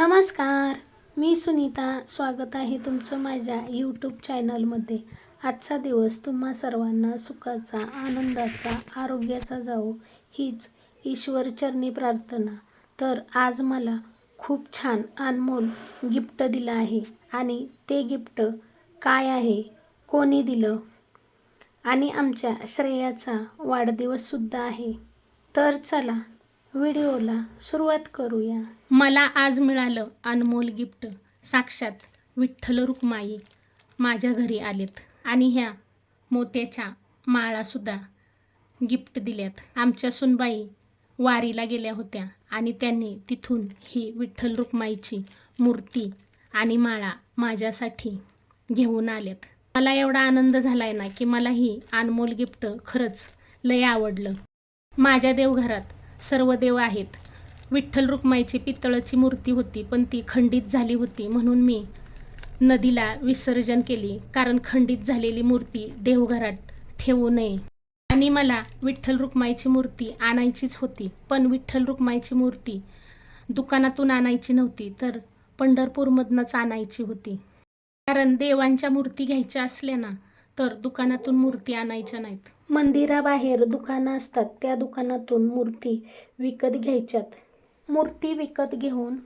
नमस्कार मी सुनीता. स्वागत आहे तुमचं माझ्या यूट्यूब चॅनलमध्ये आजचा दिवस तुम्हा सर्वांना सुखाचा आनंदाचा आरोग्याचा जावो हीच ईश्वरचरणी प्रार्थना. तर आज मला खूप छान अनमोल गिफ्ट दिलं आहे. आणि ते गिफ्ट काय आहे कोणी दिलं? आणि आमच्या श्रेयाचा वाढदिवससुद्धा आहे. तर चला व्हिडिओला सुरुवात करूया. मला आज मिळालं अनमोल गिफ्ट. साक्षात विठ्ठल रुक्माई माझ्या घरी आलेत आणि ह्या मोत्याच्या माळासुद्धा गिफ्ट दिल्यात. आमच्या सुनबाई वारीला गेल्या होत्या आणि त्यांनी तिथून ही विठ्ठल रुक्माईची मूर्ती आणि माळा माझ्यासाठी घेऊन आल्यात. मला एवढा आनंद झालाय ना की मला ही अनमोल गिफ्ट खरंच लय आवडलं. माझ्या देवघरात सर्व देव आहेत. विठ्ठल रुक्माईची पितळाची मूर्ती होती पण ती खंडित झाली होती म्हणून मी नदीला विसर्जन केली कारण खंडित झालेली मूर्ती देवघरात ठेवू नये. आणि मला विठ्ठल रुक्माईची मूर्ती आणायचीच होती पण विठ्ठल रुक्माईची मूर्ती दुकानातून आणायची नव्हती तर पंढरपूरमधनंच आणायची होती. कारण देवांच्या मूर्ती घ्यायच्या असल्या ना तर दुकानातून मूर्ती आणायच्या नाहीत. मंदिराबाहेर दुकानं असतात. त्या दुकानातून मूर्ती विकत घ्यायच्यात. मूर्ती विकत घेऊन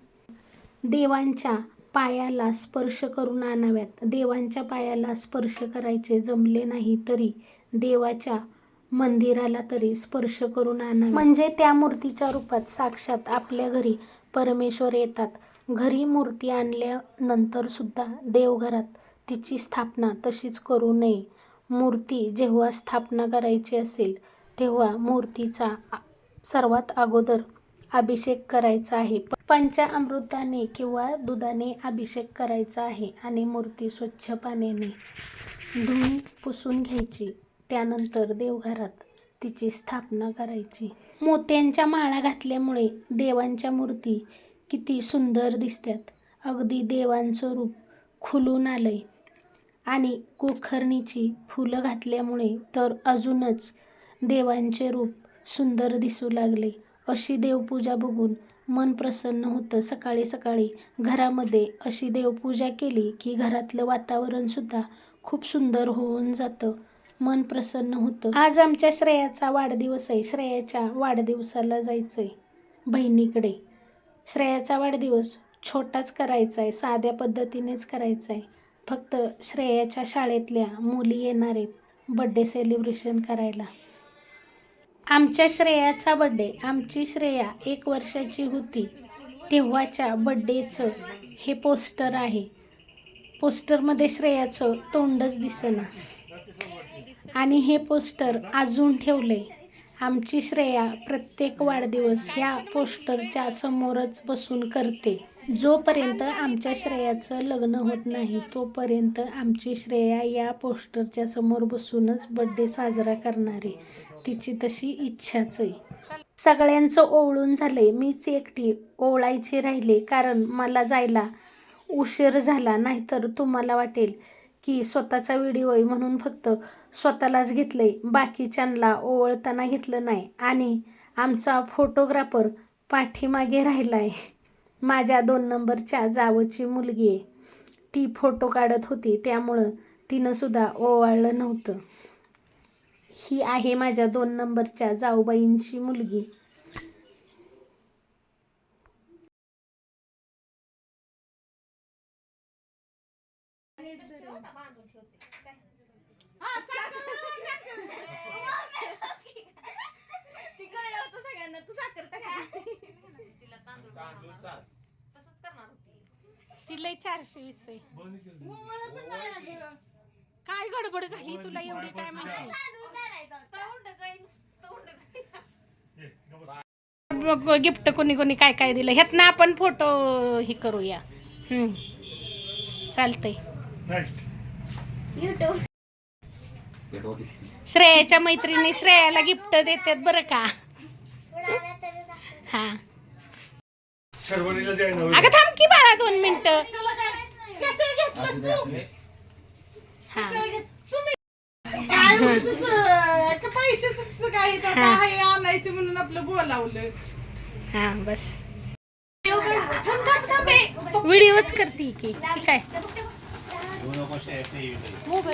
देवांच्या पायाला स्पर्श करून आणाव्यात. देवांच्या पायाला स्पर्श करायचे जमले नाही तरी देवाच्या मंदिराला तरी स्पर्श करून आणा म्हणजे त्या मूर्तीच्या रूपात साक्षात आपल्या घरी परमेश्वर येतात. घरी मूर्ती आणल्यानंतर सुद्धा देवघरात तिची स्थापना तशीच करू नये. मूर्ती जेव्हा स्थापना करायची असेल तेव्हा मूर्तीचा सर्वात अगोदर अभिषेक करायचा आहे. पंचामृताने किंवा दुधाने अभिषेक करायचा आहे आणि मूर्ती स्वच्छ पाण्याने धुवून पुसून घ्यायची. त्यानंतर देवघरात तिची स्थापना करायची. मोत्यांच्या माळा घातल्यामुळे देवांच्या मूर्ती किती सुंदर दिसतात. अगदी देवांचं रूप खुलून आलंय. आणि गोखरणीची फुलं घातल्यामुळे तर अजूनच देवांचे रूप सुंदर दिसू लागले. अशी देवपूजा बघून मन प्रसन्न होतं. सकाळी सकाळी घरामध्ये अशी देवपूजा केली की घरातलं वातावरणसुद्धा खूप सुंदर होऊन जातं. मन प्रसन्न होतं. आज आमच्या श्रेयाचा वाढदिवस आहे. श्रेयाच्या वाढदिवसाला जायचं आहे बहिणीकडे. श्रेयाचा वाढदिवस छोटाच करायचा आहे साध्या पद्धतीनेच करायचा आहे फक्त श्रेयाच्या शाळेतल्या मुली येणार आहेत. बड्डे सेलिब्रेशन करायला. आमच्या श्रेयाचा बड्डे आमची श्रेया एक वर्षाची होती. तेव्हाच्या बड्डेचं हे पोस्टर आहे. पोस्टरमध्ये श्रेयाचं तोंडच दिसेना. आणि हे पोस्टर अजून ठेवले आमची श्रेया प्रत्येक वाढदिवस ह्या पोस्टरच्या समोरच बसून करते. जोपर्यंत आमच्या श्रेयाचं लग्न होत नाही तोपर्यंत आमची श्रेया या पोस्टरच्या समोर बसूनच बड्डे साजरा करणारे. तिची तशी इच्छाच आहे सगळ्यांचं ओवळून झाले मीच एकटी ओवळायची राहिले कारण मला जायला उशीर झाला नाहीतर तुम्हाला वाटेल. की स्वतःचा व्हिडिओ आहे म्हणून फक्त स्वतःलाच घेतलं आहे बाकीच्यांना ओवळताना घेतलं नाही. आणि आमचा फोटोग्राफर पाठीमागे राहिला आहे माझ्या दोन नंबरच्या जावची मुलगी आहे. ती फोटो काढत होती त्यामुळं तिनंसुद्धा ओवाळलं नव्हतं. ही आहे माझ्या दोन नंबरच्या जाऊबाईंची मुलगी. ती कळलं होतं सगळ्यांना. तू साखर तिला तांदूळ तसंच करणार होती. तिला चारशे वीस आहे. काय गडबड झाली तुला एवढी? काय माहिती? तोंड काही तोंड काही. मग गिफ्ट कोणी कोणी काय काय दिलं. ह्यात ना आपण फोटो हे करूया. हम्म. चालतंय. श्रेयाच्या मैत्रिणी श्रेयाला गिफ्ट देतात बरं का? हा. अगं थांब की बाळा दोन मिनिटं. हा. काय का काय हा. आणायचं म्हणून आपलं बोलावलं हा बस थांब थांब थांब हे. करते की ठीक आहे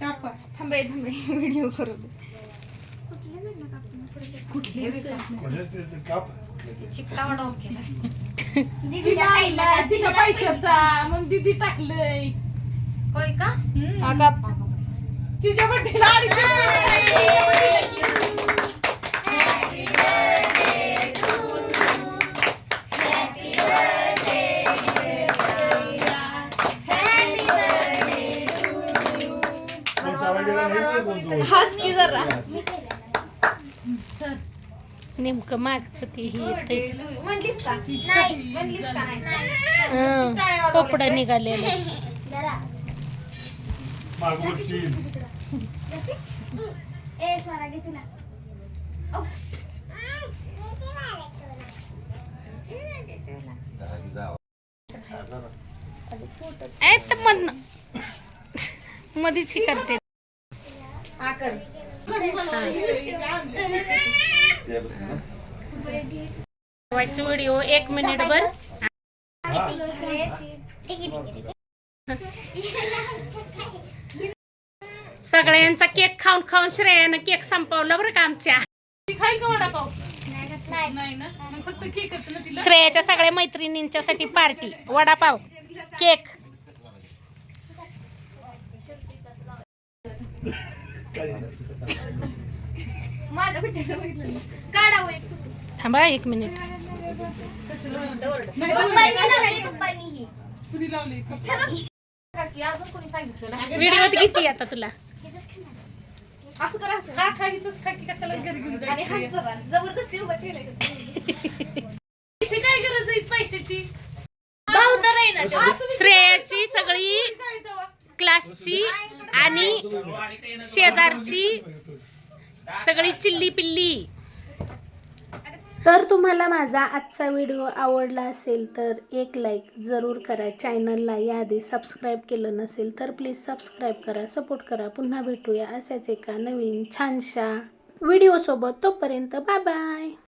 कापा थांबे थांबे व्हिडिओ करू. म्हणजे ते काप चिकटा वडा ओके तिच्या पैशाचा मग दिदी टाकलंय होय का हा तिच्या बड्डेला अडीचशे हस की जरा. नेमकं मागचं ते ही येते म्हणलीस का? म्हणलीस का नाही? पोपड निघालेलं. मधीच ही करते. व्हिडिओ एक मिनिट बर सगळ्यांचा केक खाऊन खाऊन श्रेयानं केक संपवला बरं का आमच्या. श्रेयाच्या सगळ्या मैत्रिणींच्यासाठी पार्टी वडापाव केक. माझ्या बघितलं हो एक. थांबा एक मिनिट. अजून कोणी सांगितलं व्हिडिओत किती आता तुला. असं करा असं. खा खा इथंच खा की कशाला घरी घेऊन आणि जायचं हस जरा जबरदस्ती उभं केलंय का? पैसे काय गरज आहे पैशाची? भाऊ तर आहे ना. श्रेयाची सगळी काय तेव्हा? क्लासची आणि शेजारची सगळी चिल्ली पिल्ली. तर तुम्हाला माझा आजचा व्हिडिओ आवडला असेल तर एक लाईक जरूर करा. चॅनलला याआधी सबस्क्राईब केलं नसेल तर प्लीज सबस्क्राईब करा सपोर्ट करा. पुन्हा भेटूया अशाच एका नवीन छानशा व्हिडिओसोबत. तोपर्यंत बाय बाय